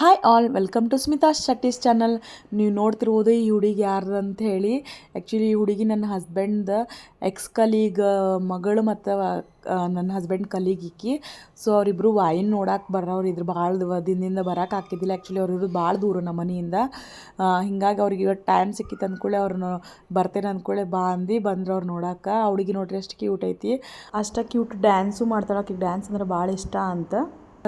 Hi all welcome to Smitha Shetty's channel ನೀವು ನೋಡ್ತಿರ್ಬೋದು ಈ ಹುಡುಗಿ ಯಾರ್ದು ಅಂತ ಹೇಳಿ. ಆ್ಯಕ್ಚುಲಿ ಈ ಹುಡುಗಿ ನನ್ನ ಹಸ್ಬೆಂಡ್ದ ಎಕ್ಸ್ ಕಲೀಗ್ ಮಗಳು ಮತ್ತು ನನ್ನ ಹಸ್ಬೆಂಡ್ ಕಲೀಗ್ ಈಕಿ. ಸೊ ಅವರಿಬ್ಬರು ವಾಯಿನ್ ನೋಡಕ್ಕೆ ಬರೋರು, ಇದ್ರ ಭಾಳ ದಿನದಿಂದ ಬರಕ್ಕೆ ಹಾಕಿದ್ದಿಲ್ಲ ಆ್ಯಕ್ಚುಲಿ ಅವ್ರು ಇರೋದು ಭಾಳ ದೂರ ನಮ್ಮ ಮನೆಯಿಂದ. ಹಿಂಗಾಗಿ ಅವ್ರಿಗೆ ಇವತ್ತು ಟೈಮ್ ಸಿಕ್ಕಿತ್ತು ಅಂದ್ಕೊಳ್ಳಿ ಅವ್ರನ್ನ ಬರ್ತೇನೆ ಅಂದ್ಕೊಳ್ಳಿ ಬಾ ಅಂದು, ಬಂದ್ರು ಅವ್ರು ನೋಡಕ್ಕೆ ಆ ಹುಡುಗಿ ನೋಡ್ರಿ ಅಷ್ಟು ಕ್ಯೂಟ್ ಐತಿ. ಅಷ್ಟು ಕ್ಯೂಟ್ ಡ್ಯಾನ್ಸು ಮಾಡ್ತಾಳೆ. ಆಕೆಗೆ ಡ್ಯಾನ್ಸ್ ಅಂದ್ರೆ ಭಾಳ ಇಷ್ಟ ಅಂತ.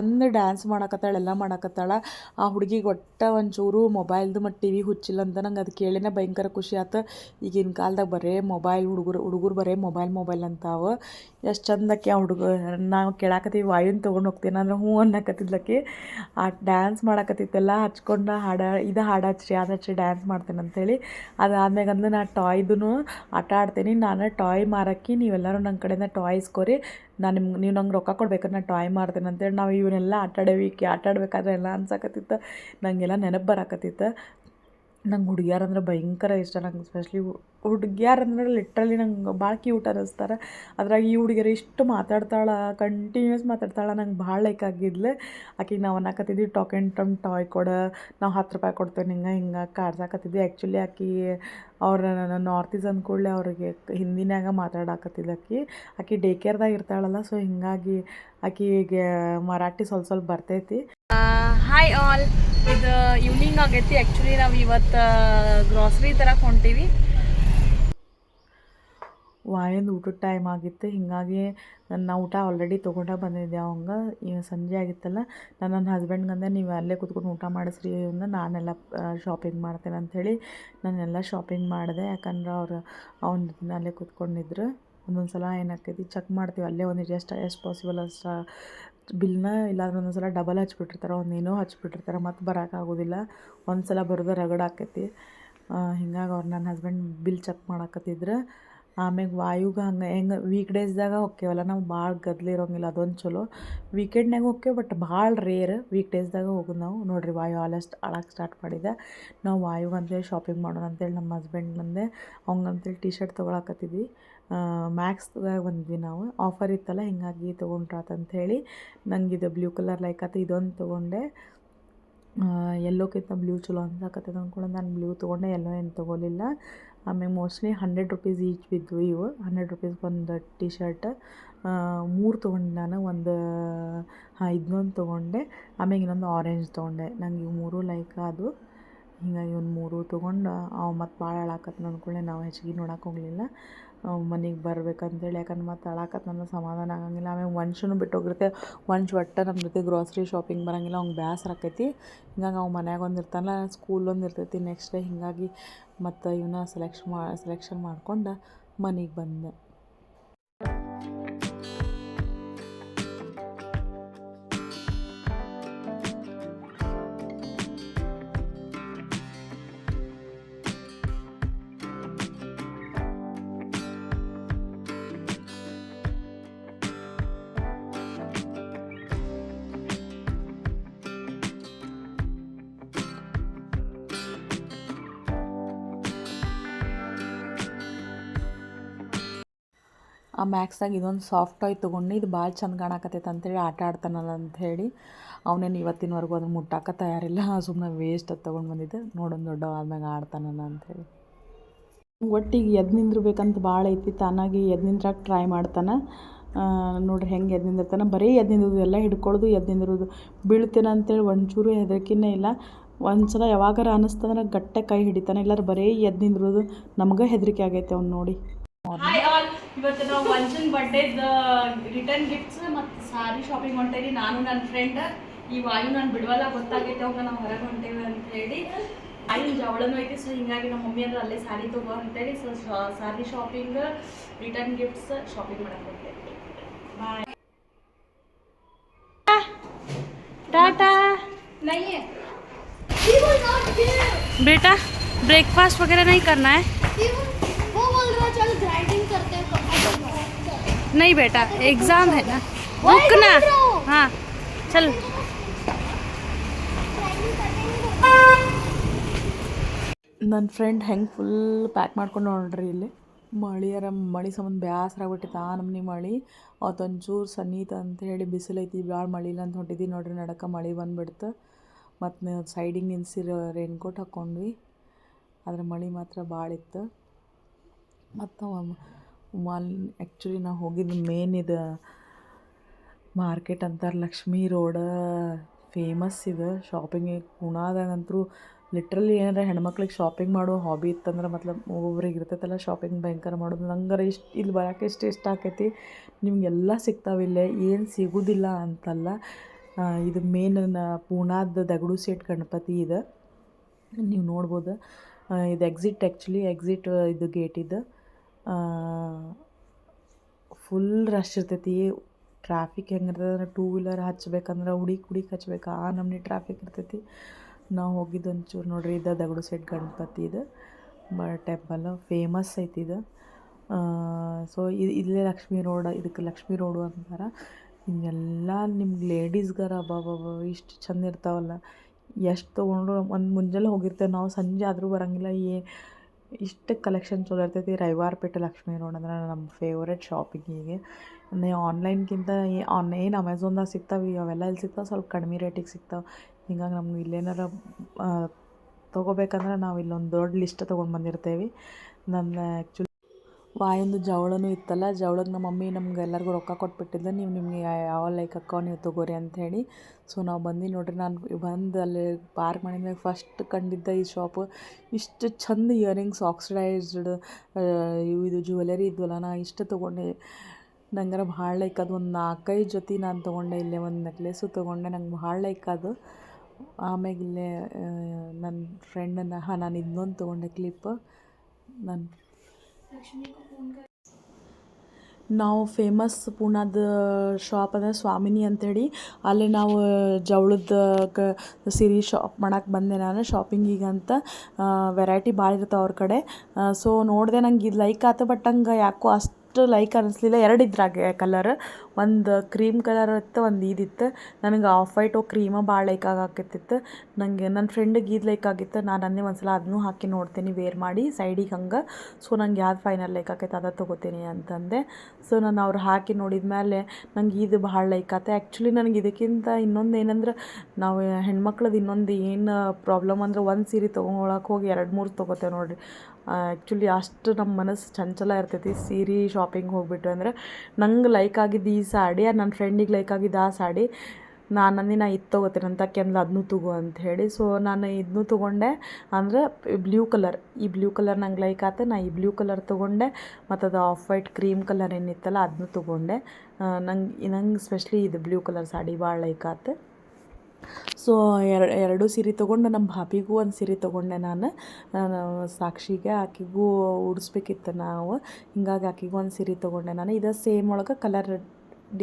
ಚಂದ ಡ್ಯಾನ್ಸ್ ಮಾಡಕತ್ತಾಳೆ, ಎಲ್ಲ ಮಾಡಕತ್ತಾಳೆ. ಆ ಹುಡುಗಿಗೆ ಒಟ್ಟು ಒಂಚೂರು ಮೊಬೈಲ್ದು ಮತ್ತು ಟಿ ವಿ ಹುಚ್ಚಿಲ್ಲ ಅಂತ ನಂಗೆ ಅದು ಕೇಳಿನೇ ಭಯಂಕರ ಖುಷಿ ಆತು. ಈಗಿನ ಕಾಲ್ದಾಗ ಬರೇ ಮೊಬೈಲ್ ಹುಡುಗರು ಹುಡುಗರು ಬರೇ ಮೊಬೈಲ್ ಮೊಬೈಲ್ ಅಂತಾವ. ಎಷ್ಟು ಚಂದಕ್ಕೆ ಆ ಹುಡುಗ, ನಾವು ಕೇಳಾಕತ್ತೀವಿ, ವಾಯುನ್ ತೊಗೊಂಡು ಹೋಗ್ತೀನಿ? ಅಂದ್ರೆ ಹ್ಞೂ ಅನ್ನಕತ್ತಿದ್ಲಕ್ಕೆ ಆ ಡ್ಯಾನ್ಸ್ ಮಾಡಕತ್ತಿತ್ತಲ್ಲ ಹಚ್ಕೊಂಡು ಹಾಡ, ಇದು ಹಾಡು ಹಚ್ರಿ ಅದು ಹಚ್ರಿ ಡ್ಯಾನ್ಸ್ ಮಾಡ್ತೇನೆ ಅಂತೇಳಿ. ಅದಾದ್ಮೇಲೆ ಅಂದ್ರೆ ನಾ ಟಾಯ್ದು ಆಟ ಆಡ್ತೀನಿ, ನಾನು ಟಾಯ್ ಮಾರಕ್ಕೆ, ನೀವೆಲ್ಲರೂ ನನ್ನ ಕಡೆಯಿಂದ ಟಾಯ್ಸ್ ಕೊರಿ. ನಾನು ನಿಮ್ಗೆ, ನೀವು ನಂಗೆ ರೊಕ್ಕ ಕೊಡ್ಬೇಕಾದ್ರೆ ನಾನು ಟಾಯ್ ಮಾಡ್ತೇನೆ ಅಂತೇಳಿ. ನಾವು ಇವನ್ನೆಲ್ಲ ಆಟ ಆಡೇವಿ ಈಕಿ ಆಟ ಆಡ್ಬೇಕಾದ್ರೆ ಎಲ್ಲ ಅನ್ಸಕತ್ತಿತ್ತು. ನನಗೆಲ್ಲ ನೆನಪು ಬರಾಕತ್ತಿತ್ತು. ನಂಗೆ ಹುಡ್ಗ್ಯಾರಂದ್ರೆ ಭಯಂಕರ ಇಷ್ಟ. ನಂಗೆ ಸ್ಪೆಷಲಿ ಹುಡುಗ್ಯಾರಂದ್ರೆ ಲಿಟ್ರಲಿ ನಂಗೆ ಭಾಳ ಕ್ಯೂಟ್ ಅನ್ನಿಸ್ತಾರೆ. ಅದ್ರಾಗ ಈ ಹುಡುಗಿಯರು ಇಷ್ಟು ಮಾತಾಡ್ತಾಳೆ ಕಂಟಿನ್ಯೂಸ್ ಮಾತಾಡ್ತಾಳೆ, ನಂಗೆ ಭಾಳ ಲೈಕ್ ಆಗಿದ್ಲು. ಆಕಿಗೆ ನಾವು ಅನ್ನಕತ್ತಿದ್ವಿ ಟಾಕ್ ಆ್ಯಂಡ್ ಟಮ್ ಟಾಯ್ ಕೊಡ. ನಾವು ಹತ್ತು ರೂಪಾಯಿ ಕೊಡ್ತೇವೆ ಹಿಂಗೆ ಹಿಂಗೆ ಕಾಡ್ಸಾಕತ್ತಿದ್ವಿ ಆ್ಯಕ್ಚುಲಿ ಆಕಿ, ಅವ್ರ ನಾರ್ತ್ ಈಸ್ ಅಂದ್ಕೊಳ್ಳೆ ಅವ್ರಿಗೆ ಹಿಂದಿನಾಗ ಮಾತಾಡಕತ್ತಿದ್ಲು ಆಕಿ. ಆಕಿ ಡೇ ಕೇರ್ದಾಗ ಇರ್ತಾಳಲ್ಲ ಸೊ ಹಿಂಗಾಗಿ ಆಕಿಗೆ ಮರಾಠಿ ಸ್ವಲ್ಪ ಸ್ವಲ್ಪ ಬರ್ತೈತಿ. ಹಾಯ್ ಆಲ್ ಇದು ಈವ್ನಿಂಗ್ ಆಗೈತಿ. ಆ್ಯಕ್ಚುಲಿ ನಾವು ಇವತ್ತು ಗ್ರಾಸರಿ ಥರ ಹೊಂಟೀವಿ. ವಾಯಂದು ಊಟದ ಟೈಮ್ ಆಗಿತ್ತು. ಹೀಗಾಗಿ ನನ್ನ ಊಟ ಆಲ್ರೆಡಿ ತೊಗೊಂಡ ಬಂದಿದ್ದೆ ಅವಂಗೆ. ಸಂಜೆ ಆಗಿತ್ತಲ್ಲ, ನಾನು ನನ್ನ ಹಸ್ಬೆಂಡ್ಗಂದೆ ನೀವು ಅಲ್ಲೇ ಕೂತ್ಕೊಂಡು ಊಟ ಮಾಡಿಸ್ರಿ ಇವನ್ನ ನಾನೆಲ್ಲ ಶಾಪಿಂಗ್ ಮಾಡ್ತೇನೆ ಅಂಥೇಳಿ ನಾನೆಲ್ಲ ಶಾಪಿಂಗ್ ಮಾಡಿದೆ. ಯಾಕಂದ್ರೆ ಅವ್ರು, ಅವ್ನು ಅಲ್ಲೇ ಕೂತ್ಕೊಂಡಿದ್ರು. ಒಂದೊಂದು ಸಲ ಏನಾಕೈತಿ ಚೆಕ್ ಮಾಡ್ತೀವಿ. ಅಲ್ಲೇ ಒಂದು ಎಷ್ಟು ಎಷ್ಟು ಪಾಸಿಬಲ್ ಅಷ್ಟು ಬಿಲ್ನ ಇಲ್ಲಾಂದ್ರೆ ಒಂದೊಂದು ಸಲ ಡಬಲ್ ಹಚ್ಬಿಟ್ಟಿರ್ತಾರೆ ಒಂದೇನೋ ಹಚ್ಬಿಟ್ಟಿರ್ತಾರೆ, ಮತ್ತು ಬರೋಕ್ಕಾಗೋದಿಲ್ಲ ಒಂದು ಸಲ ಬರೋದು ರಗಡ ಆಕೈತಿ ಹಿಂಗಾಗಿ ಅವ್ರು ನನ್ನ ಹಸ್ಬೆಂಡ್ ಬಿಲ್ ಚೆಕ್ ಮಾಡಾಕತ್ತಿದ್ರು. ಆಮ್ಯಾಗ ವಾಯುಗ ಹಂಗೆ, ಹೆಂಗೆ ವೀಕ್ ಡೇಸ್ದಾಗ ಹೋಕ್ಕೇವಲ್ಲ, ನಾವು ಭಾಳ ಗದ್ದಲ ಇರೋಂಗಿಲ್ಲ, ಅದೊಂದು ಚಲೋ. ವೀಕೆಂಡ್ನಾಗ ಹೋಕ್ಕೇವೆ ಬಟ್ ಭಾಳ ರೇರ್ ವೀಕ್ ಡೇಸ್ದಾಗ ಹೋಗೋದು ನಾವು. ನೋಡಿರಿ, ವಾಯು ಆಲಸ್ಟ್ ಆಳಕ್ಕೆ ಸ್ಟಾರ್ಟ್ ಮಾಡಿದೆ. ನಾವು ವಾಯುಗೆ ಅಂತೇಳಿ ಶಾಪಿಂಗ್ ಮಾಡೋಣ ಅಂತೇಳಿ ನಮ್ಮ ಹಸ್ಬೆಂಡ್ ಬಂದೆ. ಅವಂಗಂತೇಳಿ ಟಿ ಶರ್ಟ್ ತೊಗೊಳಕತ್ತಿದ್ವಿ. ಮ್ಯಾಕ್ಸ್ದಾಗ ಬಂದ್ವಿ ನಾವು. ಆಫರ್ ಇತ್ತಲ್ಲ, ಹಿಂಗಾಗಿ ತೊಗೊಂಡ್ರಾತಂಥೇಳಿ ನಂಗೆ ಇದು ಬ್ಲೂ ಕಲರ್ ಲೈಕ್ ಆತು, ಇದೊಂದು ತೊಗೊಂಡೆ. ಎಲ್ಲೋಕ್ಕಿಂತ ಬ್ಲೂ ಚಲೋ ಅನ್ಸಾಕತ್ತದ ಅಂದ್ಕೊಂಡು ನಾನು ಬ್ಲೂ ತೊಗೊಂಡೆ ಎಲ್ಲೋ ಏನು ತೊಗೊಲಿಲ್ಲ. ಆಮೇಲೆ ಮೋಸ್ಟ್ಲಿ ಹಂಡ್ರೆಡ್ ರುಪೀಸ್ ಈಚ್ ಬಿದ್ದವು ಇವು ಹಂಡ್ರೆಡ್ ರುಪೀಸ್ ಒಂದು ಟಿ ಶರ್ಟ್ ಮೂರು ತೊಗೊಂಡು ನಾನು ಒಂದು, ಹಾಂ ಇದನ್ನೊಂದು ತೊಗೊಂಡೆ. ಆಮೇಲೆ ಇನ್ನೊಂದು ಆರೆಂಜ್ ತೊಗೊಂಡೆ. ನಂಗೆ ಇವು ಮೂರು ಲೈಕ್ ಅದು ಹಿಂಗಾಗಿ ಒಂದು ಮೂರು ತೊಗೊಂಡು, ಅವು ಮತ್ತು ಭಾಳ ಅಳಾಕತ್ನ ಅಂದ್ಕೊಳ್ಳೆ ನಾವು ಹೆಚ್ಚಿಗೆ ನೋಡಕ್ಕೆ ಹೋಗಲಿಲ್ಲ. ಮನೆಗೆ ಬರ್ಬೇಕಂತೇಳಿ. ಯಾಕಂದ್ರೆ ಮತ್ತೆ ಅಳಾಕತ್ ನನ್ನ ಸಮಾಧಾನ ಆಗಂಗಿಲ್ಲ. ಆಮೇಲೆ ಮನುಷ್ಯನು ಬಿಟ್ಟು ಹೋಗಿರುತ್ತೆ ವಂಶ ಒಟ್ಟು ನಮ್ಮ ಜೊತೆ ಗ್ರೋಸರಿ ಶಾಪಿಂಗ್ ಬರೋಂಗಿಲ್ಲ. ಅವ್ನಿಗೆ ಬೇಸರ ಆಕೈತಿ. ಹಿಂಗಾಗಿ ಅವ್ನು ಮನ್ಯಾಗ ಒಂದು ಇರ್ತಾನಲ್ಲ ಸ್ಕೂಲ್ ಒಂದು ಇರ್ತೈತಿ. ನೆಕ್ಸ್ಟ್ ಡೇ ಹಿಂಗಾಗಿ ಮತ್ತು ಇವನ್ನ ಸೆಲೆಕ್ಷ್ ಮಾ ಸೆಲೆಕ್ಷನ್ ಮಾಡ್ಕೊಂಡು ಮನೆಗೆ ಬಂದೆ. ಆ ಮ್ಯಾಕ್ಸ್ದಾಗ ಇದೊಂದು ಸಾಫ್ಟ್ ಟಾಯ್ ತೊಗೊಂಡು ಇದು ಭಾಳ ಚಂದ ಕಾಣಕತ್ತೈತೆ ಅಂತೇಳಿ ಆಟ ಆಡ್ತಾನಲ್ಲ ಅಂಥೇಳಿ ಅವನೇನು ಇವತ್ತಿನವರೆಗೂ ಅದನ್ನು ಮುಟ್ಟಾಕ ತಯಾರಿಲ್ಲ. ಸುಮ್ಮನೆ ವೇಸ್ಟ್ ಅದು ತೊಗೊಂಡು ಬಂದಿದ್ದೆ. ನೋಡೋಣ ದೊಡ್ಡ ಆದ್ಮ್ಯಾಗ ಆಡ್ತಾನಲ್ಲ ಅಂಥೇಳಿ ಒಟ್ಟಿಗೆ ಎದ್ದು ನಿಂದಿರ್ಬೇಕಂತ ಭಾಳ ಐತಿ. ತಾನಾಗಿ ಎದ್ದು ನಿಂದ್ರಾಗ ಟ್ರೈ ಮಾಡ್ತಾನೆ. ನೋಡ್ರಿ ಹೆಂಗೆ ಎದ್ದು ನಿಂದಿರ್ತಾನೆ. ಬರೀ ಎದ್ದು ನಿಂದಿರೋದು, ಎಲ್ಲ ಹಿಡ್ಕೊಳ್ಳೋದು ಎದ್ದು ನಿಂದಿರೋದು. ಬೀಳ್ತೇನೆ ಅಂತೇಳಿ ಒಂಚೂರು ಹೆದರಿಕೆನೇ ಇಲ್ಲ. ಒಂದು ಸಲ ಯಾವಾಗಾರ ಅನ್ನಿಸ್ತಂದ್ರೆ ಗಟ್ಟೆ ಕೈ ಹಿಡಿತಾನೆ. ಇಲ್ಲಾರ ಬರೀ ಎದ್ದು ನಿಂದಿರೋದು. ನಮ್ಗೆ ಹೆದರಿಕೆ ಆಗೈತೆ ಅವ್ನು ನೋಡಿ. ಇವತ್ತು ನಾವು ವಂಚನ್ ಬರ್ಡೇದ ರಿಟರ್ನ್ ಗಿಫ್ಟ್ಸ್ ಮತ್ತು ಸಾರಿ ಶಾಪಿಂಗ್ ಹೊಂಟೇವಿ ನಾನು ನನ್ನ ಫ್ರೆಂಡ್ ಈ ವಾಯು ನಾನು ಬಿಡವಲ್ಲ ಗೊತ್ತಾಗೈತೆ ಅವಾಗ ನಾವು ಹೊರಗೆ ಹೊಂಟೇವಿ ಅಂತ ಹೇಳಿ ವಾಯು ಜವಳನೂ ಐತಿ ಸೊ ಹಿಂಗಾಗಿ ನಮ್ಮ ಮಮ್ಮಿ ಅಂದ್ರೆ ಅಲ್ಲೇ ಸಾರಿ ತಗೋ ಅಂತೇಳಿ so sari shopping return gifts shopping ಮಾಡಕ್ಕೆ ಹೋಗ್ತೇವೆ ಬಾಯ್ टाटा नहीं है बेटा ब्रेकफास्ट वगैरह नहीं करना है नहीं बेटा एग्जाम है ना वही रुकना बोल रहा हूँ। हाँ चल ನನ್ನ ಫ್ರೆಂಡ್ ಹೆಂಗೆ ಫುಲ್ ಪ್ಯಾಕ್ ಮಾಡ್ಕೊಂಡು ನೋಡ್ರಿ ಇಲ್ಲಿ ಮಳಿಯರ ಮಳೆ ಸಂಬಂಧ ಬೇಸರ ಆಗ್ಬಿಟ್ಟಿತ್ತು ಆ ನಮ್ನಿ ಮಳೆ ಅವತ್ತೊಂಚೂರು ಸನ್ನೀತ ಅಂತ ಹೇಳಿ ಬಿಸಿಲೈತಿ ಭಾಳ ಮಳೆ ಇಲ್ಲ ಅಂತ ಹೊಂಟಿದ್ವಿ ನೋಡ್ರಿ ನಡಕ ಮಳೆ ಬಂದ್ಬಿಡ್ತು ಮತ್ತು ಸೈಡಿಗೆ ನಿಲ್ಸಿರೋ ರೇನ್ಕೋಟ್ ಹಾಕ್ಕೊಂಡ್ವಿ ಆದರೆ ಮಳೆ ಮಾತ್ರ ಭಾಳ ಇತ್ತು ಮತ್ತು ಮಾಲ್ ಆ್ಯಕ್ಚುಲಿ ನಾವು ಹೋಗಿದ್ದು ಮೇನ್ ಇದು ಮಾರ್ಕೆಟ್ ಅಂತಾರೆ, ಲಕ್ಷ್ಮೀ ರೋಡ ಫೇಮಸ್ ಇದು ಶಾಪಿಂಗಿಗೆ ಪುಣಾದಾಗಂತೂ ಲಿಟ್ರಲಿ ಏನಾರ ಹೆಣ್ಮಕ್ಳಿಗೆ ಶಾಪಿಂಗ್ ಮಾಡೋ ಹಾಬಿ ಇತ್ತಂದ್ರೆ ಮತ್ಲಬ್ ಒಬ್ಬೊಬ್ರಿಗೆ ಇರ್ತೈತಲ್ಲ ಶಾಪಿಂಗ್ ಭಯಂಕರ ಮಾಡೋದು. ನಂಗಾರ ಇಷ್ಟು ಇಲ್ಲಿ ಬರೋಕೆ ಇಷ್ಟು ಇಷ್ಟ ಆಕೈತಿ. ನಿಮಗೆಲ್ಲ ಸಿಗ್ತಾವೆ ಇಲ್ಲೇ, ಏನು ಸಿಗೋದಿಲ್ಲ ಅಂತಲ್ಲ. ಇದು ಮೇನ್ ಪೂನಾದ ದಗಡು ಸೇಟ್ ಗಣಪತಿ ಇದು. ನೀವು ನೋಡ್ಬೋದು. ಇದು ಎಕ್ಸಿಟ್ ಆ್ಯಕ್ಚುಲಿ ಎಕ್ಸಿಟ್ ಇದು ಗೇಟ್ ಇದು. ಫುಲ್ ರಶ್ ಇರ್ತೈತಿ. ಟ್ರಾಫಿಕ್ ಹೆಂಗಿರ್ತದೆ ಅಂದ್ರೆ ಟೂ ವೀಲರ್ ಹಚ್ಬೇಕಂದ್ರೆ ಹುಡುಕ್ ಹುಡುಕ್ ಹಚ್ಬೇಕು ಆ ನಮ್ಮನೆ ಟ್ರಾಫಿಕ್ ಇರ್ತೈತಿ. ನಾವು ಹೋಗಿದ್ದು ಒಂಚೂರು ನೋಡ್ರಿ, ಇದು ದಗಡು ಸೆಟ್ ಗಣಪತಿ ಇದು. ಬ ಟೆಂಪಲ್ ಫೇಮಸ್ ಐತಿ ಇದು. ಸೊ ಇದು ಇಲ್ಲೇ ಲಕ್ಷ್ಮೀ ರೋಡ್, ಇದಕ್ಕೆ ಲಕ್ಷ್ಮೀ ರೋಡು ಅಂತಾರೆ. ಹಿಂಗೆಲ್ಲ ನಿಮ್ಗೆ ಲೇಡೀಸ್ಗಾರ ಅಬ್ಬಬ್ಬ ಇಷ್ಟು ಚಂದ ಇರ್ತಾವಲ್ಲ. ಎಷ್ಟು ತೊಗೊಂಡ್ರು ಒಂದು ಮುಂಜಾನೆ ಹೋಗಿರ್ತೇವೆ, ನಾವು ಸಂಜೆ ಆದರೂ ಬರೋಂಗಿಲ್ಲ. ಏ ಇಷ್ಟು ಕಲೆಕ್ಷನ್ ಚಲೋ ಇರ್ತೈತಿ. ರವಿವಾರ ಪೇಟೆ ಲಕ್ಷ್ಮೀ ರೋಡ್ ಅಂದ್ರೆ ನಮ್ಮ ಫೇವ್ರೆಟ್ ಶಾಪಿಂಗಿಗೆ ನೀವು ಆನ್ಲೈನ್ಗಿಂತ ಆನ್ ಏನು ಅಮೆಝಾನ್ದಾಗ ಸಿಗ್ತಾವೆ ಅವೆಲ್ಲ ಇಲ್ಲಿ ಸಿಗ್ತಾವೆ? ಸ್ವಲ್ಪ ಕಡಿಮೆ ರೇಟಿಗೆ ಸಿಗ್ತಾವೆ. ಹಿಂಗಾಗಿ ನಮ್ಗೆ ಇಲ್ಲೇನಾರ ತೊಗೋಬೇಕಂದ್ರೆ ನಾವು ಇಲ್ಲೊಂದು ದೊಡ್ಡ ಲಿಸ್ಟ್ ತೊಗೊಂಡು ಬಂದಿರ್ತೇವೆ. ನನ್ನ ಆ್ಯಕ್ಚುಲಿ ವಾಯೊಂದು ಜವಳನೂ ಇತ್ತಲ್ಲ ಜವಳಕ್ಕೆ ನಮ್ಮ ಮಮ್ಮಿ ನಮ್ಗೆ ಎಲ್ಲರಿಗೂ ರೊಕ್ಕ ಕೊಟ್ಬಿಟ್ಟಿದ್ದೆ ನೀವು ನಿಮಗೆ ಯಾವ ಲೈಕ್ ಅಕ್ಕ ನೀವು ತೊಗೋರಿ ಅಂಥೇಳಿ ಸೊ ನಾವು ಬಂದು ನೋಡ್ರಿ, ನಾನು ಬಂದು ಅಲ್ಲಿ ಪಾರ್ಕ್ ಮಾಡಿದ್ಮೇಲೆ ಫಸ್ಟ್ ಕಂಡಿದ್ದ ಈ ಶಾಪ್ ಇಷ್ಟು ಚಂದ ಇಯರಿಂಗ್ಸ್ ಆಕ್ಸಿಡೈಸ್ಡ್ ಇವು ಇದು ಜ್ಯುವೆಲರಿ ಇದ್ವಲ್ಲ, ನಾ ಇಷ್ಟು ತೊಗೊಂಡೆ. ನಂಗಾರ ಭಾಳ ಲೈಕ್ ಅದು ಒಂದು ನಾಲ್ಕೈದು ಜೊತೆ ನಾನು ತೊಗೊಂಡೆ ಇಲ್ಲೇ ಒಂದು ನೆಕ್ಲೆಸು ತೊಗೊಂಡೆ, ನಂಗೆ ಭಾಳ ಲೈಕ್ ಅದು. ಆಮೇಲೆ ಇಲ್ಲೇ ನನ್ನ ಫ್ರೆಂಡನ್ನು ಹಾಂ, ನಾನು ಇನ್ನೊಂದು ತೊಗೊಂಡೆ ಕ್ಲಿಪ್ ನಾನು ನಾವು ಫೇಮಸ್ ಪೂನಾದ ಶಾಪ್ ಅಂದರೆ ಸ್ವಾಮಿನಿ ಅಂಥೇಳಿ ಅಲ್ಲಿ ನಾವು ಜವಳದ ಕ ಸೀರೆ ಶಾಪ್ ಮಾಡಕ್ಕೆ ಬಂದೆ ನಾನು ಶಾಪಿಂಗಿಗಂತ ವೆರೈಟಿ ಭಾಳ ಇರ್ತಾವೆ ಅವ್ರ ಕಡೆ. ಸೊ ನೋಡಿದೆ ನಂಗೆ ಇದು ಲೈಕ್ ಆಯ್ತು ಬಟ್ ಹಂಗೆ ಯಾಕೋ ಅಷ್ಟು ಲೈಕ್ ಅನ್ನಿಸ್ಲಿಲ್ಲ ಎರಡು ಇದ್ರಾಗೆ ಕಲರ್ ಒಂದು ಕ್ರೀಮ್ ಕಲರ್ ಇತ್ತು, ಒಂದು ಇದಿತ್ತು. ನನಗೆ ಆಫ್ ವೈಟ್ ಕ್ರೀಮ ಭಾಳ ಲೈಕ್ ಆಗಾಕತ್ತಿತ್ತು. ನನಗೆ ನನ್ನ ಫ್ರೆಂಡಿಗೆ ಇದು ಲೈಕ್ ಆಗಿತ್ತು. ನಾನು ಅಂದೆ ಒಂದು ಸಲ ಅದನ್ನೂ ಹಾಕಿ ನೋಡ್ತೀನಿ ವೇರ್ ಮಾಡಿ ಸೈಡಿಗೆ ಹಂಗೆ. ಸೊ ನಂಗೆ ಯಾವ್ದು ಫೈನಲ್ ಲೈಕ್ ಆಕೈತೆ ಅದ ತೊಗೋತೀನಿ ಅಂತಂದೆ. ಸೊ ನಾನು ಅವ್ರು ಹಾಕಿ ನೋಡಿದ ಮೇಲೆ ನಂಗೆ ಇದು ಭಾಳ ಲೈಕ್ ಆತ. ಆ್ಯಕ್ಚುಲಿ ನನಗೆ ಇದಕ್ಕಿಂತ ಇನ್ನೊಂದು ಏನಂದ್ರೆ, ನಾವು ಹೆಣ್ಮಕ್ಳದ್ದು ಇನ್ನೊಂದು ಏನು ಪ್ರಾಬ್ಲಮ್ ಅಂದ್ರೆ ಒಂದು ಸೀರೆ ತೊಗೊಳಕ್ಕೆ ಹೋಗಿ ಎರಡು ಮೂರು ತೊಗೋತೇವೆ ನೋಡಿರಿ. ಆ್ಯಕ್ಚುಲಿ ಅಷ್ಟು ನಮ್ಮ ಮನಸ್ಸು ಚಂಚಲ ಇರ್ತೈತಿ. ಸೀರೆ ಶಾಪಿಂಗ್ ಹೋಗ್ಬಿಟ್ಟು ಅಂದರೆ ನಂಗೆ ಲೈಕ್ ಆಗಿದ್ದು ಈ ಸಾಡಿ ನನ್ನ ಫ್ರೆಂಡಿಗೆ ಲೈಕ್ ಆಗಿದ್ದು ಆ ಸಾಡಿ ನಾನು ನಾ ಇದು ತೊಗೋತೀನಿ ಅಂತ ಕೆಮ್ಲ ಅದನ್ನೂ ತಗೋ ಅಂತ ಹೇಳಿ. ಸೊ ನಾನು ಇದನ್ನೂ ತೊಗೊಂಡೆ ಅಂದರೆ ಬ್ಲೂ ಕಲರ್ ಈ ಬ್ಲೂ ಕಲರ್ ನಂಗೆ ಲೈಕ್ ಆತ. ನಾ ಈ ಬ್ಲೂ ಕಲರ್ ತೊಗೊಂಡೆ. ಮತ್ತು ಅದು ಆಫ್ ವೈಟ್ ಕ್ರೀಮ್ ಕಲರ್ ಏನಿತ್ತಲ್ಲ ಅದನ್ನೂ ತೊಗೊಂಡೆ. ನಂಗೆ ನಂಗೆ ಸ್ಪೆಷಲಿ ಇದು ಬ್ಲೂ ಕಲರ್ ಸಾಡಿ ಭಾಳ ಲೈಕ್ ಆಯ್ತು ಸೊ ಎರಡು ಎರಡು ಸೀರೆ ತೊಗೊಂಡು ನಮ್ಮ ಭಾಬಿಗೂ ಒಂದು ಸೀರೆ ತೊಗೊಂಡೆ ನಾನು. ನಾನು ಸಾಕ್ಷಿಗೆ ಆಕೆಗೂ ಉಡಿಸ್ಬೇಕಿತ್ತು ನಾವು. ಹಿಂಗಾಗಿ ಆಕೆಗೂ ಒಂದು ಸೀರೆ ತೊಗೊಂಡೆ ನಾನು. ಇದು ಸೇಮ್ ಒಳಗೆ ಕಲರ್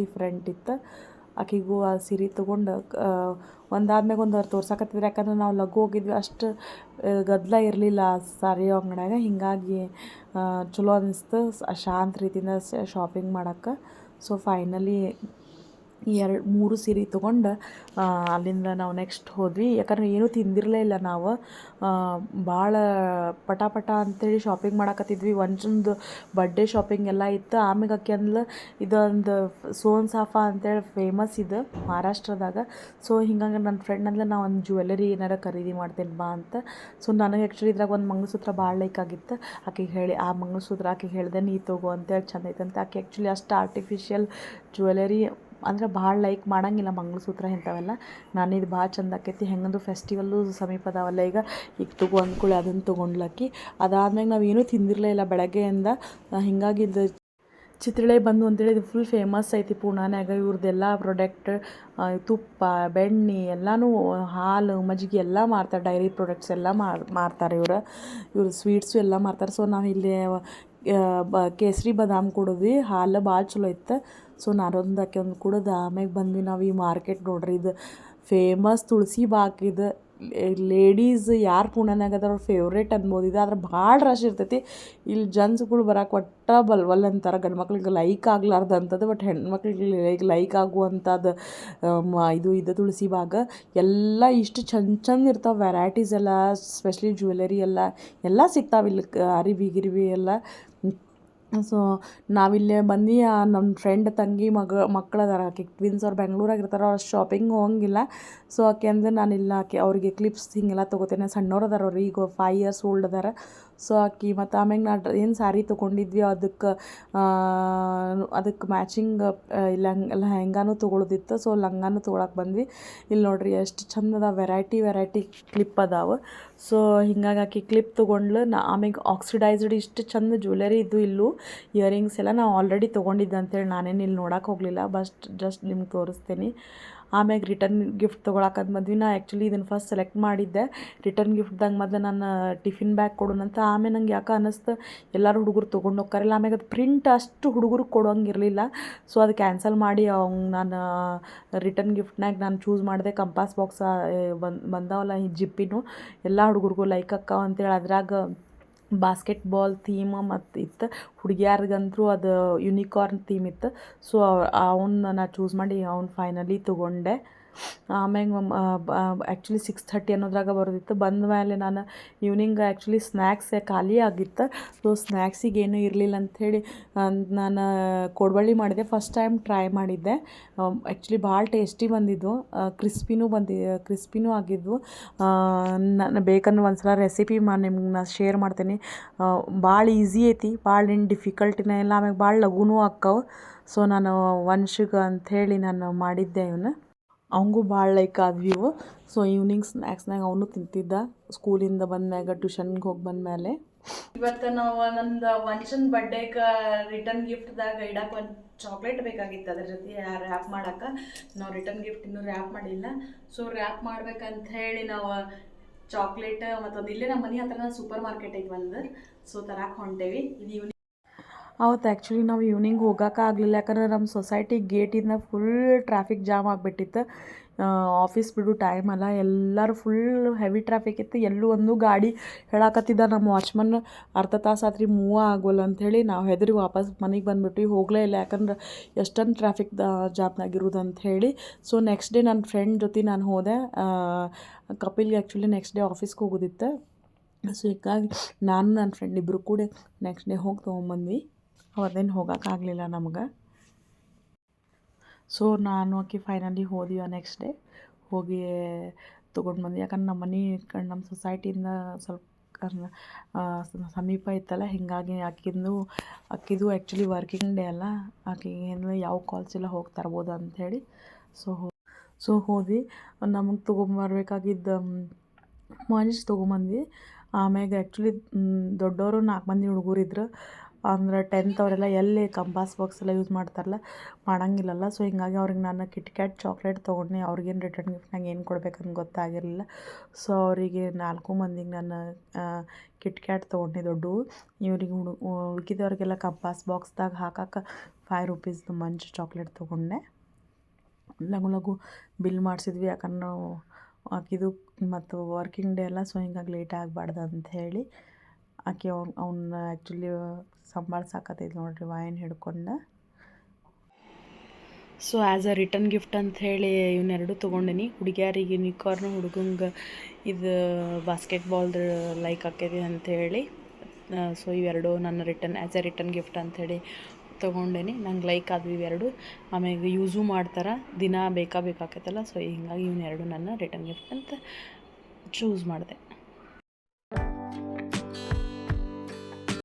ಡಿಫ್ರೆಂಟ್ ಇತ್ತು. ಆಕೆಗೂ ಆ ಸೀರೆ ತೊಗೊಂಡು ಒಂದಾದ್ಮೇಲೆ ಒಂದು ಅವ್ರು ತೋರ್ಸಕತ್ತಿದ್ರು ಯಾಕಂದ್ರೆ ನಾವು ಲಘು ಹೋಗಿದ್ವಿ. ಅಷ್ಟು ಗದ್ದಲ ಇರಲಿಲ್ಲ ಸಾರಿ ಅಂಗಡಿಯಾಗ. ಹೀಗಾಗಿ ಚಲೋ ಅನ್ನಿಸ್ತು ಶಾಂತ ರೀತಿಯಿಂದ ಶಾಪಿಂಗ್ ಮಾಡೋಕ್ಕೆ. ಸೊ ಫೈನಲಿ ಎರಡು ಮೂರು ಸೀರೆ ತೊಗೊಂಡು ಅಲ್ಲಿಂದ ನಾವು ನೆಕ್ಸ್ಟ್ ಹೋದ್ವಿ. ಯಾಕಂದ್ರೆ ಏನೂ ತಿಂದಿರಲೇ ಇಲ್ಲ ನಾವು. ಭಾಳ ಪಟ ಪಟ ಶಾಪಿಂಗ್ ಮಾಡಕತ್ತಿದ್ವಿ. ಒಂಚಂದು ಬರ್ಡೇ ಶಾಪಿಂಗ್ ಎಲ್ಲ ಇತ್ತು. ಆಮ್ಯಾಗ ಆಕೆ ಅಂದ್ಲು, ಇದೊಂದು ಸೋನ್ ಸಾಫಾ ಅಂತೇಳಿ ಫೇಮಸ್ ಇದು ಮಹಾರಾಷ್ಟ್ರದಾಗ. ಸೊ ಹಿಂಗಂಗೆ ನನ್ನ ಫ್ರೆಂಡ್ ಅಂದ್ಲು ನಾ ಒಂದು ಜ್ಯುವೆಲ್ಲರಿ ಏನಾರ ಖರೀದಿ ಮಾಡ್ತೇನೆ ಬಾ ಅಂತ. ಸೊ ನನಗೆ ಆ್ಯಕ್ಚುಲಿ ಇದ್ರಾಗ ಒಂದು ಮಂಗಲಸೂತ್ರ ಭಾಳ ಲೈಕ್ ಆಗಿತ್ತು. ಆಕೆಗೆ ಹೇಳಿ, ಆ ಮಂಗಲಸೂತ್ರ ಆಕೆಗೆ ಹೇಳಿದೆ, ನೀ ತಗೋ ಅಂತೇಳಿ ಚಂದ ಐತಂತ. ಆಕೆ ಆ್ಯಕ್ಚುಲಿ ಅಷ್ಟು ಆರ್ಟಿಫಿಷಿಯಲ್ ಜ್ಯುವೆಲರಿ ಅಂದ್ರೆ ಭಾಳ ಲೈಕ್ ಮಾಡಂಗಿಲ್ಲ ಮಂಗಲಸೂತ್ರ ಇಂಥವೆಲ್ಲ. ನಾನು ಇದು ಭಾಳ ಚಂದ ಆಕೈತಿ. ಹೆಂಗಂದ್ರೆ ಫೆಸ್ಟಿವಲ್ಲು ಸಮೀಪ ಅದಾವಲ್ಲ ಈಗ. ಈಗ ತಗೋ ಅಂದ್ಕೊಳ್ಳಿ ಅದನ್ನು ತೊಗೊಂಡ್ಲಕ್ಕಿ ಅದಾದ್ಮೇಲೆ ನಾವು ಏನೂ ತಿಂದಿರಲೇ ಇಲ್ಲ ಬೆಳಗ್ಗೆಯಿಂದ. ಹಿಂಗಾಗಿ ಇದು ಚಿತ್ರಳೆ ಬಂದು ಅಂತೇಳಿ ಇದು ಫುಲ್ ಫೇಮಸ್ ಐತಿ ಪೂನಾನ್ಯಾಗ ಇವ್ರದ್ದೆಲ್ಲ ಪ್ರಾಡಕ್ಟ್ ತುಪ್ಪ, ಬೆಣ್ಣೆ ಎಲ್ಲನೂ, ಹಾಲು, ಮಜ್ಜಿಗೆ ಎಲ್ಲ ಮಾರ್ತಾರೆ. ಡೈರಿ ಪ್ರಾಡಕ್ಟ್ಸ್ ಎಲ್ಲ ಮಾರ್, ಮಾರ್ತಾರೆ ಇವರು. ಇವ್ರು ಸ್ವೀಟ್ಸು ಎಲ್ಲ ಮಾರ್ತಾರೆ. ಸೊ ನಾವು ಇಲ್ಲಿ ಬ, ಕೇಸರಿ ಬಾದಾಮ್ ಕುಡಿದ್ವಿ. ಹಾಲು ಭಾಳ ಚಲೋ ಇತ್ತು. ಸೊ ನಾನೊಂದು ಆಕೆ ಒಂದು ಕುಡಿದು ಆಮ್ಯಾಗ ಬಂದ್ವಿ ನಾವು ಈ ಮಾರ್ಕೆಟ್ ನೋಡ್ರಿ. ಇದು ಫೇಮಸ್ ತುಳಸಿ ಬಾಗ್ ಇದು. ಲೇಡೀಸ್ ಯಾರು ಪುಣ್ಯನಾಗ ಅದ ಅವ್ರ ಫೇವ್ರೇಟ್ ಅನ್ಬೋದು. ಇದು ಆದ್ರೆ ಭಾಳ ರಶ್ ಇರ್ತೈತಿ. ಇಲ್ಲಿ ಜನ್ಸ್ಗಳು ಬರೋಕೆ ಒಟ್ಟ ಬಲ್ವಲ್ ಅಂತಾರೆ. ಗಂಡು ಮಕ್ಳಿಗೆ ಲೈಕ್ ಆಗ್ಲಾರ್ದು ಅಂಥದ್ದು ಬಟ್ ಹೆಣ್ಮಕ್ಳಿಗೆ ಲೈಕ್ ಲೈಕ್ ಆಗುವಂಥದ್ದು ಇದು ಇದು ತುಳಸಿ ಬಾಗ. ಎಲ್ಲ ಇಷ್ಟು ಚಂದ ಚಂದ ಇರ್ತಾವೆ. ವೆರೈಟೀಸ್ ಎಲ್ಲ ಸ್ಪೆಷಲಿ ಜ್ಯುವೆಲರಿ ಎಲ್ಲ ಎಲ್ಲ ಸಿಗ್ತಾವೆ ಇಲ್ಲಿ ಅರಿವಿ ಗಿರಿವಿ ಎಲ್ಲ. ಸೊ ನಾವಿಲ್ಲೇ ಬಂದು ನಮ್ಮ ಫ್ರೆಂಡ್ ತಂಗಿ ಮಗ ಮಕ್ಳು ಅದಾರ ಆಕೆ ಟ್ವಿನ್ಸ್ ಅವ್ರು ಬೆಂಗ್ಳೂರಾಗ ಇರ್ತಾರೆ ಅವ್ರು ಶಾಪಿಂಗ್ ಹೋಗಂಗಿಲ್ಲ. ಸೊ ಆಕೆ ಅಂದ್ರೆ ನಾನು ಇಲ್ಲ ಆಕೆ ಅವ್ರಿಗೆ ಕ್ಲಿಪ್ಸ್ ಹಿಂಗೆಲ್ಲ ತೊಗೋತೇನೆ. ಸಣ್ಣವ್ರು ಅದಾರ ಅವ್ರು, ಈಗ ಫೈ ಇಯರ್ಸ್ ಓಲ್ಡ್ ಅದಾರ. ಸೊ ಆಕಿ ಮತ್ತು ಆಮ್ಯಾಗ ನಾ ಏನು ಸ್ಯಾರಿ ತೊಗೊಂಡಿದ್ವಿ ಅದಕ್ಕೆ ಅದಕ್ಕೆ ಮ್ಯಾಚಿಂಗ್ ಇಲ್ಲ ಹೆಂಗಾನು ತೊಗೊಳೋದಿತ್ತು. ಸೊ ಲಂಗಾನು ತೊಗೊಳಕ್ಕೆ ಬಂದ್ವಿ. ಇಲ್ಲಿ ನೋಡ್ರಿ ಎಷ್ಟು ಚಂದದ ವೆರೈಟಿ ವೆರೈಟಿ ಕ್ಲಿಪ್ ಅದಾವೆ. ಸೊ ಹಿಂಗಾಗಿ ಆಕಿ ಕ್ಲಿಪ್ ತೊಗೊಂಡ್ಲು. ನಾ ಆಮ್ಯಾಗ ಆಕ್ಸಿಡೈಸ್ಡ್ ಇಷ್ಟು ಚಂದ ಜ್ಯುವೆಲರಿ ಇದ್ದು ಇಲ್ಲೂ. ಇಯರಿಂಗ್ಸ್ ಎಲ್ಲ ನಾ ಆಲ್ರೆಡಿ ತೊಗೊಂಡಿದ್ದೆ ಅಂತೇಳಿ ನಾನೇನು ಇಲ್ಲಿ ನೋಡೋಕೆ ಹೋಗಲಿಲ್ಲ. ಬಸ್ಟ್ ಜಸ್ಟ್ ನಿಮ್ಗೆ ತೋರಿಸ್ತೀನಿ. ಆಮ್ಯಾಗ ರಿಟರ್ನ್ ಗಿಫ್ಟ್ ತೊಗೊಳಕಂತ ಬಂದ್ವಿ ನಾ ಆ್ಯಕ್ಚುಲಿ ಇದನ್ನು ಫಸ್ಟ್ ಸೆಲೆಕ್ಟ್ ಮಾಡಿದ್ದೆ. ರಿಟರ್ನ್ ಗಿಫ್ಟ್ದಾಗ ಮೊದಲು ನಾನು ಟಿಫಿನ್ ಬ್ಯಾಗ್ ಕೊಡೋಣಂತ ಆಮೇಲೆ ನಂಗೆ ಯಾಕೆ ಅನ್ನಿಸ್ತು ಎಲ್ಲರೂ ಹುಡುಗರು ತೊಗೊಂಡು ಹೋಗ್ತಾರಲ್ಲ ಆಮ್ಯಾಗ ಅದು ಪ್ರಿಂಟ್ ಅಷ್ಟು ಹುಡುಗರು ಕೊಡೋಂಗಿರಲಿಲ್ಲ ಸೊ ಅದು ಕ್ಯಾನ್ಸಲ್ ಮಾಡಿ ಅವ್ನು ನಾನು ರಿಟರ್ನ್ ಗಿಫ್ಟ್ನಾಗ ನಾನು ಚೂಸ್ ಮಾಡಿದೆ. ಕಂಪಾಸ್ ಬಾಕ್ಸ್ ಬಂದು, ಬಂದಾವಲ್ಲ ಈ ಜಿಪ್ಪಿನೂ ಎಲ್ಲ ಹುಡುಗರಿಗೂ ಲೈಕ್ ಅಕ್ಕಾವ ಅಂತೇಳಿ ಅದ್ರಾಗ ಬಾಸ್ಕೆಟ್ ಬಾಲ್ ಥೀಮ್ ಮತ್ತು ಇತ್ತು. ಹುಡುಗಿಯರ್ಗಂತೂ ಅದು ಯುನಿಕಾರ್ನ್ ಥೀಮ್ ಇತ್ತು. ಸೊ ಅವನ್ನ ನಾ ಚೂಸ್ ಮಾಡಿ ಅವ್ನ ಫೈನಲಿ ತೊಗೊಂಡೆ. ಆಮ್ಯಾಗ ಆ್ಯಕ್ಚುಲಿ ಸಿಕ್ಸ್ ಥರ್ಟಿ ಅನ್ನೋದ್ರಾಗ ಬರೋದಿತ್ತು. ಬಂದ ಮೇಲೆ ನಾನು ಈವ್ನಿಂಗ್ ಆ್ಯಕ್ಚುಲಿ ಸ್ನ್ಯಾಕ್ಸ್ ಖಾಲಿ ಆಗಿತ್ತು. ಸೊ ಸ್ನ್ಯಾಕ್ಸಿಗೆ ಏನೂ ಇರಲಿಲ್ಲ ಅಂಥೇಳಿ ನಾನು ಕೊಡಬಳ್ಳಿ ಮಾಡಿದೆ. ಫಸ್ಟ್ ಟೈಮ್ ಟ್ರೈ ಮಾಡಿದ್ದೆ. ಆ್ಯಕ್ಚುಲಿ ಭಾಳ ಟೇಸ್ಟಿ ಬಂದಿದ್ವು ಕ್ರಿಸ್ಪಿನೂ ಬಂದಿ ಕ್ರಿಸ್ಪಿನೂ ಆಗಿದ್ವು ನಾನು ಬೇಕಂದ್ರೆ ಒಂದು ಸಲ ರೆಸಿಪಿ ಮಾ, ನಿಮ್ಗೆ ನಾನು ಶೇರ್ ಮಾಡ್ತೀನಿ. ಭಾಳ ಈಸಿ ಐತಿ. ಭಾಳ ಏನು ಡಿಫಿಕಲ್ಟಿನ ಇಲ್ಲ. ಆಮ್ಯಾಗ ಭಾಳ ಲಘುನೂ ಆಕ್ಕವು ಸೊ ನಾನು ವಂಶಿಗೆ ಅಂಥೇಳಿ ನಾನು ಮಾಡಿದ್ದೆ ಇವನ್ನ ಅವಂಗೂ ಭಾಳ ಲೈಕ್ ಆದ್ವಿ ಇವು. ಸೊ ಈವ್ನಿಂಗ್ ಸ್ನ್ಯಾಕ್ಸ್ನಾಗ ಅವನು ತಿಂತಿದ್ದ. ಸ್ಕೂಲಿಂದ ಬಂದ್ಮ್ಯಾಗ ಟ್ಯೂಷನ್ಗೆ ಹೋಗಿ ಬಂದಮೇಲೆ ಇವತ್ತು ನಾವು ನಂದು ಮನುಷ್ಯನ ಬರ್ಡೇಗೆ ರಿಟರ್ನ್ ಗಿಫ್ಟ್ದಾಗ ಇಡಕ್ಕೆ ಒಂದು ಚಾಕ್ಲೇಟ್ ಬೇಕಾಗಿತ್ತು. ಅದ್ರ ಜೊತೆ ರ್ಯಾಪ್ ಮಾಡಕ್ಕೆ ನಾವು ರಿಟರ್ನ್ ಗಿಫ್ಟ್ ಇನ್ನೂ ರ್ಯಾಪ್ ಮಾಡಿಲ್ಲ. ಸೊ ರ್ಯಾಪ್ ಮಾಡ್ಬೇಕಂತ ಹೇಳಿ ನಾವು ಚಾಕ್ಲೇಟ್ ಮತ್ತೊಂದು ಇಲ್ಲೇ ನಮ್ಮ ಮನೆ ಹತ್ರ ಸೂಪರ್ ಮಾರ್ಕೆಟ್ ಐತಿ ಸೊ ತರಕ್ಕೆ ಹೊಂಟೇವಿ. ಇದು ಅವತ್ತು ಆ್ಯಕ್ಚುಲಿ ನಾವು ಈವ್ನಿಂಗ್ ಹೋಗೋಕ್ಕಾಗಲಿಲ್ಲ ಯಾಕಂದ್ರೆ ನಮ್ಮ ಸೊಸೈಟಿ ಗೇಟಿಂದ ಫುಲ್ ಟ್ರಾಫಿಕ್ ಜಾಮ್ ಆಗಿಬಿಟ್ಟಿತ್ತು. ಆಫೀಸ್ ಬಿಡು ಟೈಮ್ ಅಲ್ಲ. ಎಲ್ಲರೂ ಫುಲ್ ಹೆವಿ ಟ್ರಾಫಿಕ್ ಇತ್ತು. ಎಲ್ಲೂ ಒಂದು ಗಾಡಿ ಹೇಳಾಕತ್ತಿದ್ದ ನಮ್ಮ ವಾಚ್ಮನ್ ಅರ್ಧ ತಾಸು ಆತ್ರಿ ಮೂವ ಆಗೋಲ್ಲ ಅಂಥೇಳಿ ನಾವು ಹೆದರಿ ವಾಪಸ್ ಮನೆಗೆ ಬಂದುಬಿಟ್ವಿ. ಹೋಗಲೇ ಇಲ್ಲ. ಯಾಕಂದ್ರೆ ಎಷ್ಟೊಂದು ಟ್ರಾಫಿಕ್ ಜಾಮ್ನಾಗಿರೋದು ಅಂಥೇಳಿ ಸೊ ನೆಕ್ಸ್ಟ್ ಡೇ ನನ್ನ ಫ್ರೆಂಡ್ ಜೊತೆ ನಾನು ಹೋದೆ. ಕಪಿಲ್ಗೆ ಆ್ಯಕ್ಚುಲಿ ನೆಕ್ಸ್ಟ್ ಡೇ ಆಫೀಸ್ಗೆ ಹೋಗೋದಿತ್ತು. ಸೊ ಹೀಗಾಗಿ ನಾನು ನನ್ನ ಫ್ರೆಂಡ್ ಇಬ್ಬರು ಕೂಡ ನೆಕ್ಸ್ಟ್ ಡೇ ಹೋಗಿ ತೊಗೊಂಬಂದ್ವಿ. ಅವತ್ತೇನು ಹೋಗೋಕ್ಕಾಗಲಿಲ್ಲ ನಮ್ಗೆ. ಸೊ ನಾನು ಆಕಿ ಫೈನಲಿ ಹೋದಿವ ನೆಕ್ಸ್ಟ್ ಡೇ ಹೋಗಿ ತೊಗೊಂಡು ಬಂದ್ವಿ ಯಾಕಂದ್ರೆ ನಮ್ಮ ಮನೆ ಕಡೆ ನಮ್ಮ ಸೊಸೈಟಿಯಿಂದ ಸ್ವಲ್ಪ ಸಮೀಪ ಇತ್ತಲ್ಲ, ಹೀಗಾಗಿ ಆಕಿಂದು, ಆಕಿದು ಆ್ಯಕ್ಚುಲಿ ವರ್ಕಿಂಗ್ ಡೇ ಅಲ್ಲ. ಏನು ಯಾವ ಕಾಲ್ಸ್ ಎಲ್ಲ ಹೋಗಿ ತರ್ಬೋದು ಅಂಥೇಳಿ ಸೊ ಸೊ ಹೋದ್ವಿ. ನಮಗೆ ತೊಗೊಂಬರ್ಬೇಕಾಗಿದ್ದ ಮಂಚ್ ತೊಗೊಂಬಂದ್ವಿ ಆಮ್ಯಾಗ ಆ್ಯಕ್ಚುಲಿ ದೊಡ್ಡವರು ನಾಲ್ಕು ಮಂದಿ ಹುಡುಗರು ಇದ್ರು. ಅಂದ್ರೆ ಟೆಂತ್ ಅವರೆಲ್ಲ ಎಲ್ಲಿ ಕಂಪಾಸ್ ಬಾಕ್ಸ್ ಎಲ್ಲ ಯೂಸ್ ಮಾಡ್ತಾರಲ್ಲ, ಮಾಡೋಂಗಿಲ್ಲಲ್ಲ. ಸೊ ಹೀಗಾಗಿ ಅವ್ರಿಗೆ ನಾನು ಕಿಟ್ ಕ್ಯಾಟ್ ಚಾಕ್ಲೇಟ್ ತೊಗೊಂಡೆ. ಅವ್ರಿಗೇನು ರಿಟರ್ನ್ ಗಿಫ್ಟ್ನಾಗ ಏನು ಕೊಡ್ಬೇಕಂತ ಗೊತ್ತಾಗಿರಲಿಲ್ಲ. ಸೊ ಅವರಿಗೆ ನಾಲ್ಕು ಮಂದಿಗೆ ನಾನು ಕಿಟ್ ಕ್ಯಾಟ್ ತೊಗೊಂಡೆ ದೊಡ್ಡವು ಇವ್ರಿಗೆ ಹುಡು ಹುಡುಕಿದವ್ರಿಗೆಲ್ಲ ಕಂಪಾಸ್ ಬಾಕ್ಸ್ದಾಗ ಹಾಕಕ್ಕೆ ಫೈವ್ ರುಪೀಸ್ದು ಮಂಚ್ ಚಾಕ್ಲೇಟ್ ತೊಗೊಂಡೆ. ಲಘು ಲಘು ಬಿಲ್ ಮಾಡಿಸಿದ್ವಿ. ಯಾಕಂದ್ರೆ ನಾವು ಮತ್ತು ವರ್ಕಿಂಗ್ ಡೇ ಎಲ್ಲ ಸೊ ಹಿಂಗಾಗಿ ಲೇಟ್ ಆಗಬಾರ್ದು ಅಂಥೇಳಿ ಆಕೆ ಅವ್ನ ಅವ್ನ ಆ್ಯಕ್ಚುಲಿ ಸಂಭಾಳ್ಸಾಕತ್ತೈತೆ ನೋಡ್ರಿ ವಾಯನ್ ಹಿಡ್ಕೊಂಡು. So as a return gift ಅಂತ ಹೇಳಿ ಇವನ್ನೆರಡು ತೊಗೊಂಡಿನಿ. ಹುಡುಗಿಯರಿಗೆ ಯುನಿಕಾರ್ನ್ ಹುಡುಗಂಗೆ ಇದು ಬಾಸ್ಕೆಟ್ ಬಾಲ್ದು ಲೈಕ್ ಆಕೈತಿ ಅಂಥೇಳಿ ಸೊ ಇವೆರಡು ನನ್ನ return as a return gift ಅಂಥೇಳಿ ತೊಗೊಂಡೇನಿ. ನಂಗೆ ಲೈಕ್ ಆದ್ವಿ ಇವೆರಡು. ಆಮೇಲೆ ಯೂಸು ಮಾಡ್ತಾರೆ. ದಿನ ಬೇಕಾ ಬೇಕಾಕೈತಲ್ಲ ಸೊ ಹಿಂಗಾಗಿ ಇವನ್ನೆರಡು ನನ್ನ ರಿಟರ್ನ್ ಗಿಫ್ಟ್ ಅಂತ ಚೂಸ್ ಮಾಡಿದೆ.